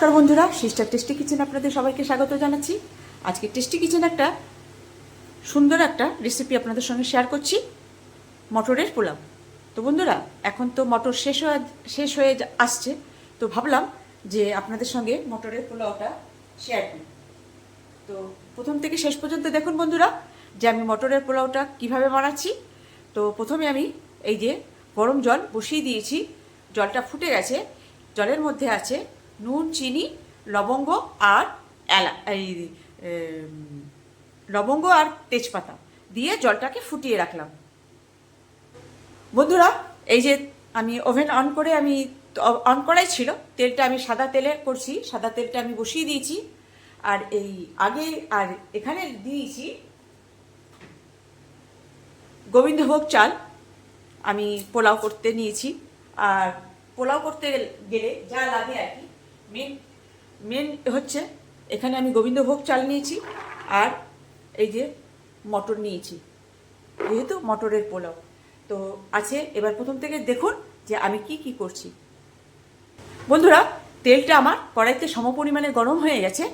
নমস্কার বন্ধুরা, sister tasty kitchen আপনাদের সবাইকে স্বাগত জানাচ্ছি। আজকে টেস্টি কিচেন একটা সুন্দর একটা রেসিপি আপনাদের সঙ্গে শেয়ার করছি, মটরের পোলাও। তো বন্ধুরা, এখন তো মটর শেষ হয়ে শেষ হয়ে আসছে। তো ভাবলাম যে আপনাদের সঙ্গে মটরের পোলাওটা শেয়ার করি। তো প্রথম থেকে শেষ পর্যন্ত দেখুন বন্ধুরা, যে আমি মটরের পোলাওটা কীভাবে বানাচ্ছি। তো প্রথমে আমি এই যে গরম জল বসিয়ে দিয়েছি, জলটা ফুটে গেছে, জলের মধ্যে আছে নুন, চিনি, লবঙ্গ আর এলা, এই লবঙ্গ আর তেজপাতা দিয়ে জলটাকে ফুটিয়ে রাখলাম। বন্ধুরা, এই যে আমি ওভেন অন করে আমি অন করাই ছিল, তেলটা আমি সাদা তেলে করছি, সাদা তেলটা আমি বসিয়ে দিয়েছি। আর এই আগে আর এখানে দিয়েছি গোবিন্দভোগ চাল, আমি পোলাও করতে নিয়েছি। আর পোলাও করতে গেলে যা লাগে আর কি মেন মেন হচ্ছে, এখানে আমি গোবিন্দভোগ চাল নিয়েছি আর এই যে মটর নিয়েছি, যেহেতু মটরের পোলাও। তো আছে, এবার প্রথম থেকে দেখুন যে আমি কি কি করছি। বন্ধুরা, তেলটা আমার কড়াইতে সমপরিমাণে গরম হয়ে গেছে,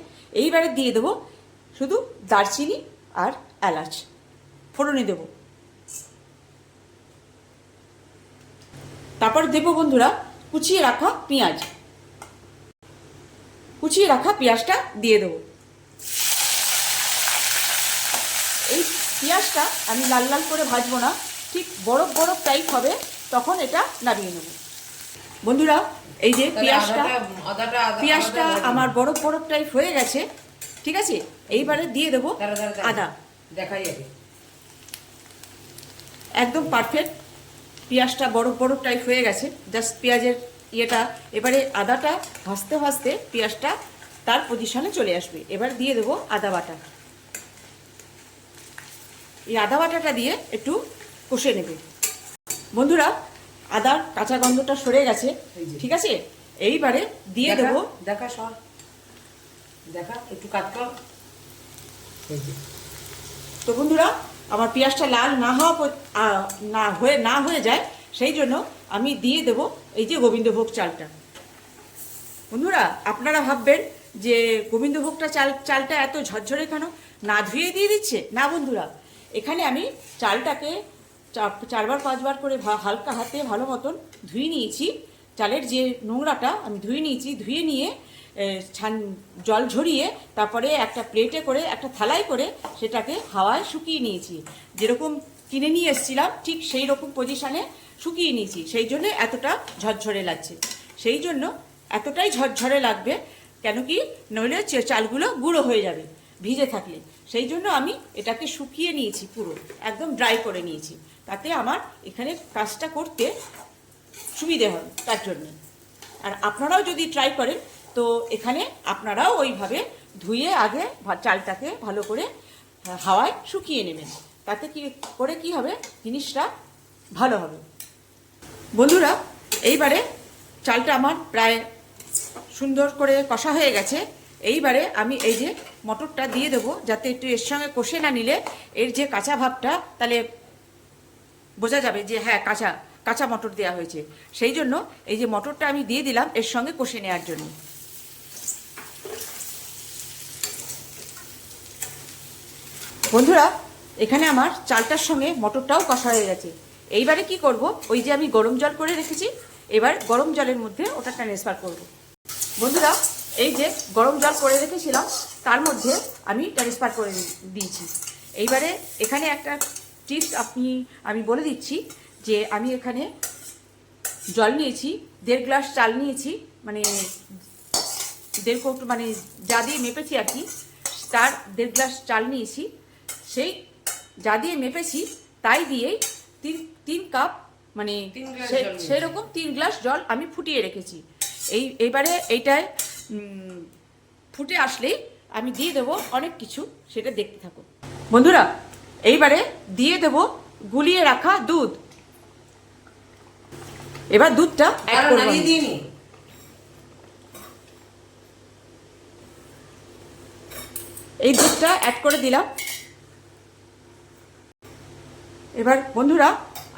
এইবারে দিয়ে দেবো শুধু দারচিনি আর এলাচ। ফোড়নে দেবো। তারপর দেবো বন্ধুরা, কুচিয়ে রাখা পেঁয়াজ। কুচিয়ে রাখা পেঁয়াজটা দিয়ে দেবো। এই পেঁয়াজটা আমি লাল লাল করে ভাজবো না ঠিক বরফ বরফ টাইপ হবে তখন এটা নামিয়ে নেব। বন্ধুরা এই যে পেঁয়াজটা পেঁয়াজটা আমার বরফ বরফ টাইপ হয়ে গেছে ঠিক আছে? এইবারে দিয়ে দেবো আদা। দেখাই যাবে একদম পারফেক্ট পেঁয়াজটা বরফ বরফ টাইপ হয়ে গেছে জাস্ট পেঁয়াজের ইয়েটা এবারে আদাটা ভাজতে ভাজতে পেঁয়াজটা তার পজিশনে চলে আসবে। এবার দিয়ে দেবো আদা বাটা। এই আদা বাটাটা দিয়ে একটু কষে নেবে। বন্ধুরা আদার কাঁচা গন্ধটা সরে গেছে। ঠিক আছে? এইবারে দিয়ে দেবো দেখা সর দেখা একটু কাট কর। এই যে। তো বন্ধুরা আমার পেঁয়াজটা লাল না হওয়া না হয়ে না হয়ে যায় সেই জন্য আমি দিয়ে দেব এই যে গোবিন্দভোগ চালটা। বন্ধুরা, আপনারা ভাববেন যে গোবিন্দভোগটা চাল, চালটা এত ঝরঝরে কেন? না ধুয়ে দিয়ে দিচ্ছে? না বন্ধুরা, এখানে আমি চালটাকে চারবার, পাঁচবার করে হালকা হাতে ভালো মতন ধুয়ে নিয়েছি। চালের যে নোংরাটা আমি ধুয়ে নিয়েছি, ধুয়ে নিয়ে ছান, জল ঝরিয়ে তারপরে একটা প্লেটে করে, একটা থালায় করে সেটাকে হাওয়ায় শুকিয়ে নিয়েছি। যেরকম কিনে নিয়ে এসেছিলাম, ঠিক সেই রকম পজিশানে শুকিয়ে নিয়েছি। সেই জন্য এতটা ঝরঝরে লাগছে। সেই জন্য এতটাই ঝরঝরে লাগবে কেন কি? নইলে চালগুলো গুঁড়ো হয়ে যাবে, ভিজে থাকলে। সেই জন্য আমি এটাকে শুকিয়ে নিয়েছি পুরো, একদম ড্রাই করে নিয়েছি। তাতে আমার এখানে কাজটা করতে সুবিধে হবে তার জন্য। আর আপনারাও যদি ট্রাই করেন, তো এখানে আপনারাও ওইভাবে ধুয়ে আগে চালটাকে ভালো করে হাওয়ায় শুকিয়ে নেবেন। তাতে কি করে কি হবে? জিনিসটা ভালো হবে। বন্ধুরা, এইবারে চালটা আমার প্রায় সুন্দর করে কষা হয়ে গেছে। এইবারে আমি এই যে মটরটা দিয়ে দেবো, যাতে একটু এর সঙ্গে কষে না নিলে এর যে কাঁচা ভাবটা, তাহলে বোঝা যাবে যে হ্যাঁ কাঁচা কাঁচা মটর দেওয়া হয়েছে। সেই জন্য এই যে মটরটা আমি দিয়ে দিলাম এর সঙ্গে কষে নেওয়ার জন্য। বন্ধুরা, এখানে আমার চালটার সঙ্গে মটরটাও কষা হয়ে গেছে। এইবারে কি করব? ওই যে আমি গরম জল করে রেখেছি, এবার গরম জলের মধ্যে ওটা ট্রান্সফার করব। বন্ধুরা, এই যে গরম জল করে রেখেছিলাম, তার মধ্যে আমি ট্রান্সফার করে দিয়েছি। এইবারে এখানে একটা টিপস আপনি, আমি বলে দিচ্ছি যে আমি এখানে জল নিয়েছি, দেড় গ্লাস চাল নিয়েছি মানে দেড় কৌটো মানে যা দিয়ে মেপেছি আর কি, তার দেড় গ্লাস চাল নিয়েছি। সেই যা দিয়ে মেপেছি, তাই দিয়েই তিন তিন কাপ মানে সেরকম তিন গ্লাস জল আমি ফুটিয়ে রেখেছি। এই এইবারে এইটায় ফুটে আসলেই আমি দিয়ে দেবো অনেক কিছু সেটা দেখতে থাকো। বন্ধুরা এইবারে দিয়ে দেবো গুলিয়ে রাখা দুধ। এবার দুধটা এই দুধটা অ্যাড করে দিলাম। এবার বন্ধুরা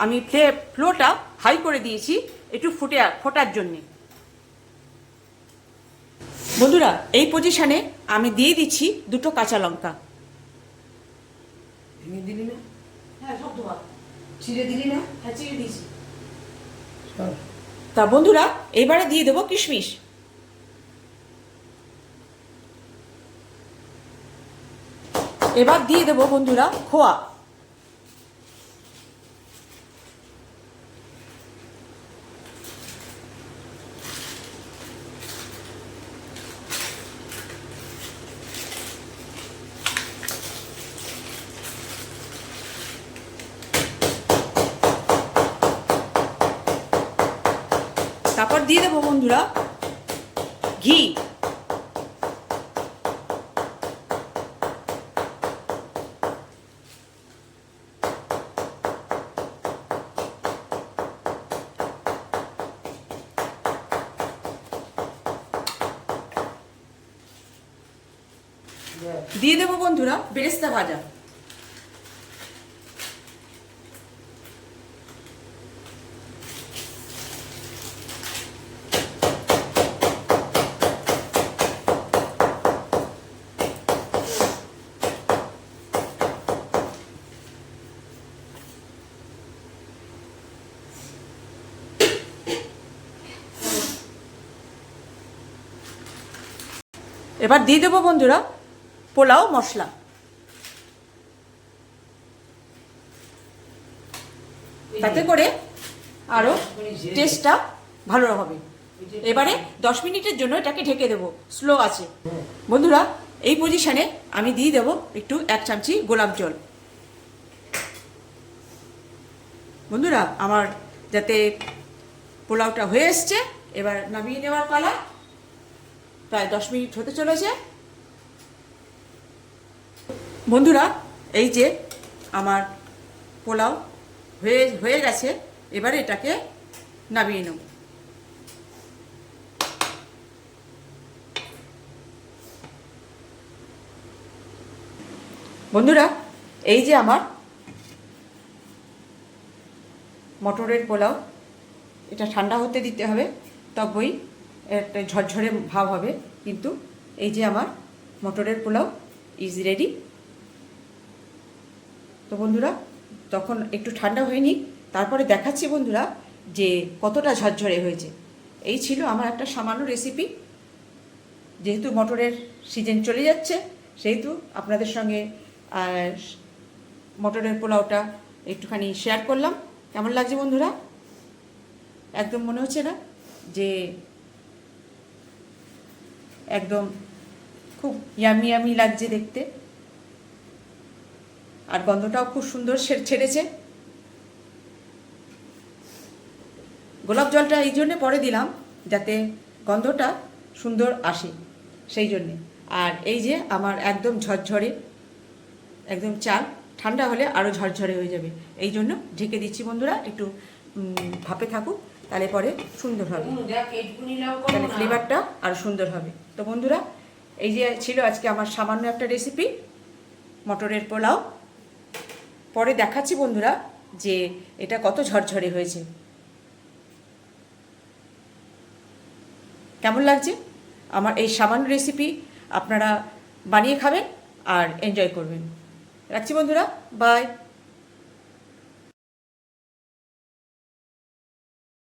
আমি ফ্লে ফ্লোটা হাই করে দিয়েছি একটু ফুটে ফোটার জন্যে। বন্ধুরা এই পজিশনে আমি দিয়ে দিচ্ছি দুটো কাঁচা লঙ্কা। দিলি না? হ্যাঁ সব ছিঁড়ে দিলি না? হ্যাঁ চিড়ে দিয়েছি। তা বন্ধুরা এবারে দিয়ে দেবো কিশমিশ। এবার দিয়ে দেবো বন্ধুরা খোয়া তারপর দিয়ে দেবো বন্ধুরা। ঘি। দিয়ে দেবো বন্ধুরা বেরেস্তা ভাজা। এবার দিয়ে দেবো বন্ধুরা, পোলাও, মশলা। তাতে করে আরও টেস্টটা ভালো হবে। এবারে দশ মিনিটের জন্য এটাকে ঢেকে দেবো স্লো আছে। বন্ধুরা, এই পজিশনে আমি দিয়ে দেবো একটু এক চামচি গোলাপ জল। বন্ধুরা, আমার যাতে পোলাওটা হয়ে এসছে, এবার নামিয়ে নেওয়ার পালা। প্রায় দশ মিনিট হতে চলেছে। বন্ধুরা, এই যে আমার পোলাও হয়ে হয়ে গেছে, এবারে এটাকে নামিয়ে নেব। বন্ধুরা, এই যে আমার মটরের পোলাও, এটা ঠান্ডা হতে দিতে হবে, তবেই একটা ঝরঝরে ভাব হবে, কিন্তু এই যে আমার মটরের পোলাও ইজ রেডি তো বন্ধুরা, তখন একটু ঠান্ডা হয়নি তারপরে দেখাচ্ছি বন্ধুরা যে কতটা ঝরঝরে হয়েছে। এই ছিল আমার একটা সামান্য রেসিপি যেহেতু মটরের সিজন চলে যাচ্ছে, সেহেতু আপনাদের সঙ্গে মটরের পোলাওটা একটুখানি শেয়ার করলাম। কেমন লাগছে বন্ধুরা? একদম মনে হচ্ছে না যে একদম খুব ইয়ামি ইয়ামি লাগছে দেখতে। আর গন্ধটাও খুব সুন্দর ছেড়েছে। গোলাপ জলটা এই জন্যে পরে দিলাম যাতে গন্ধটা সুন্দর আসে সেই জন্যে। আর এই যে আমার একদম ঝরঝরে একদম চাল ঠান্ডা হলে আরও ঝরঝরে হয়ে যাবে। এই জন্য ঢেকে দিচ্ছি বন্ধুরা একটু ভাপে থাকুক তাহলে পরে সুন্দর হবে। তাহলে ফ্লেভারটা আরও সুন্দর হবে। তো বন্ধুরা, এই যে ছিল আজকে আমার সামান্য একটা রেসিপি মটরের পোলাও। পরে দেখাচ্ছি বন্ধুরা যে এটা কত ঝরঝরে হয়েছে। কেমন লাগছে? আমার এই সামান্য রেসিপি আপনারা বানিয়ে খাবেন আর এনজয় করবেন। রাখছি বন্ধুরা বাই